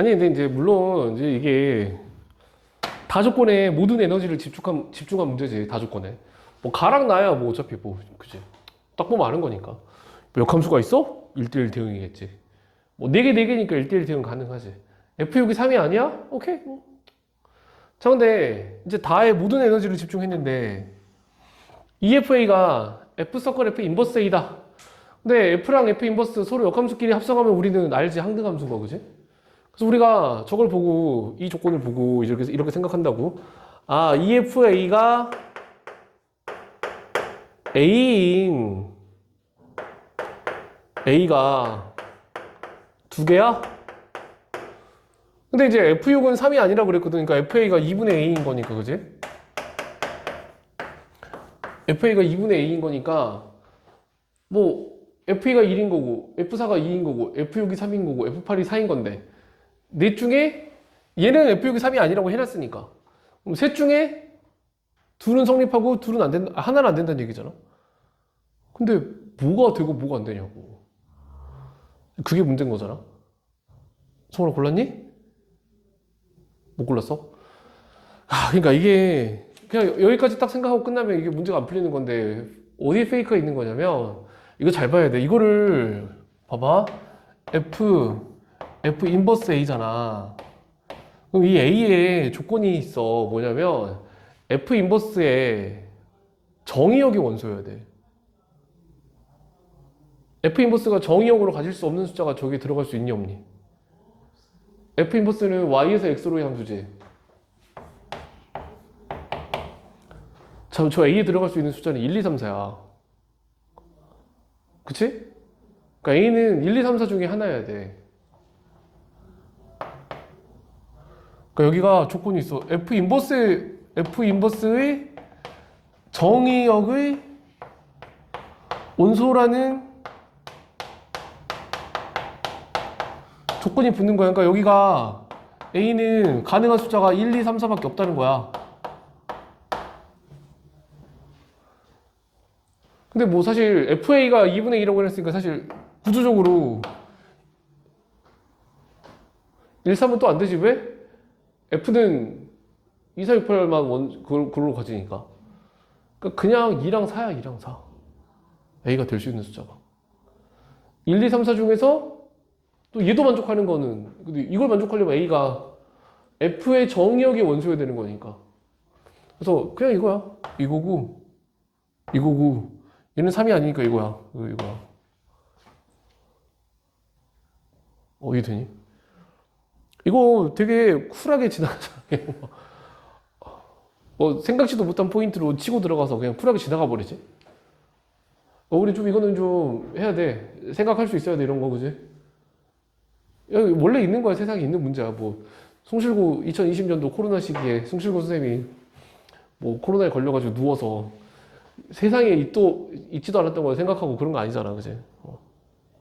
아니 근데 이제 물론 이제 이게 다조건에 모든 에너지를 집중한 집중한 문제지 다조건에. 뭐 가랑 나야 뭐 어차피 뭐 그지? 딱 보면 아는 거니까. 뭐 역함수가 있어? 1대1 대응이겠지. 뭐 4개 4개니까 1대1 대응 가능하지. F6이 3이 아니야? 오케이. 뭐. 자 근데 이제 다의 모든 에너지를 집중했는데 EFA가 F 서클 F 인버스 A다. 근데 F랑 F 인버스 서로 역함수끼리 합성하면 우리는 알지 항등함수인 거 그지? 그래서 우리가 저걸 보고 이 조건을 보고 이렇게 이렇게 생각한다고 아 EFA가 A인 A가 두 개야? 근데 이제 F6은 3이 아니라 그랬거든. 그러니까 FA가 2분의 A인 거니까, 그지? FA가 2분의 A인 거니까, 뭐, FA가 1인 거고, F4가 2인 거고, F6이 3인 거고, F8이 4인 건데, 넷 중에 얘는 F6이 3이 아니라고 해놨으니까. 그럼 셋 중에 둘은 성립하고 둘은 안 된다, 아, 하나는 안 된다는 얘기잖아. 근데 뭐가 되고 뭐가 안 되냐고. 그게 문제인 거잖아. 성원아 골랐니? 못 골랐어? 아, 그러니까 이게 그냥 여기까지 딱 생각하고 끝나면 이게 문제가 안 풀리는 건데 어디에 페이크가 있는 거냐면 이거 잘 봐야 돼. 이거를 봐봐. F F 인버스 A잖아. 그럼 이 A에 조건이 있어. 뭐냐면 F 인버스에 정의역이 원소여야 돼. F 인버스가 정의역으로 가질 수 없는 숫자가 저기에 들어갈 수 있니 없니? F 인버스는 Y에서 X로의 함수지. 저, 저 A에 들어갈 수 있는 숫자는 1, 2, 3, 4야. 그치? 그러니까 A는 1, 2, 3, 4 중에 하나여야 돼. 그러니까 여기가 조건이 있어. F 인버스, F 인버스의 정의역의 온소라는 조건이 붙는 거야. 그러니까 여기가 A는 가능한 숫자가 1, 2, 3, 4밖에 없다는 거야. 근데 뭐 사실 FA가 2분의 2라고 했으니까 사실 구조적으로 1, 3은 또 안 되지 왜? F는 2, 4, 6, 8만 원, 그걸, 그걸로 가지니까. 그러니까 그냥 2랑 4야, 2랑 4. A가 될 수 있는 숫자가. 1, 2, 3, 4 중에서 또 얘도 만족하는 거는 근데 이걸 만족하려면 A가 F의 정의역이 원소여야 되는 거니까 그래서 그냥 이거야 이거고 이거고 얘는 3이 아니니까 이거야 이거, 이거야 어 이게 되니? 이거 되게 쿨하게 지나가잖아 뭐 생각지도 못한 포인트로 치고 들어가서 그냥 쿨하게 지나가 버리지 어, 우리 좀 이거는 좀 해야 돼 생각할 수 있어야 돼 이런 거 그지? 원래 있는 거야 세상에 있는 문제야 뭐 송실구 2020년도 코로나 시기에 송실구 선생님이 뭐 코로나에 걸려가지고 누워서 세상에 또 있지도 않았던 걸 생각하고 그런 거 아니잖아 그지 어.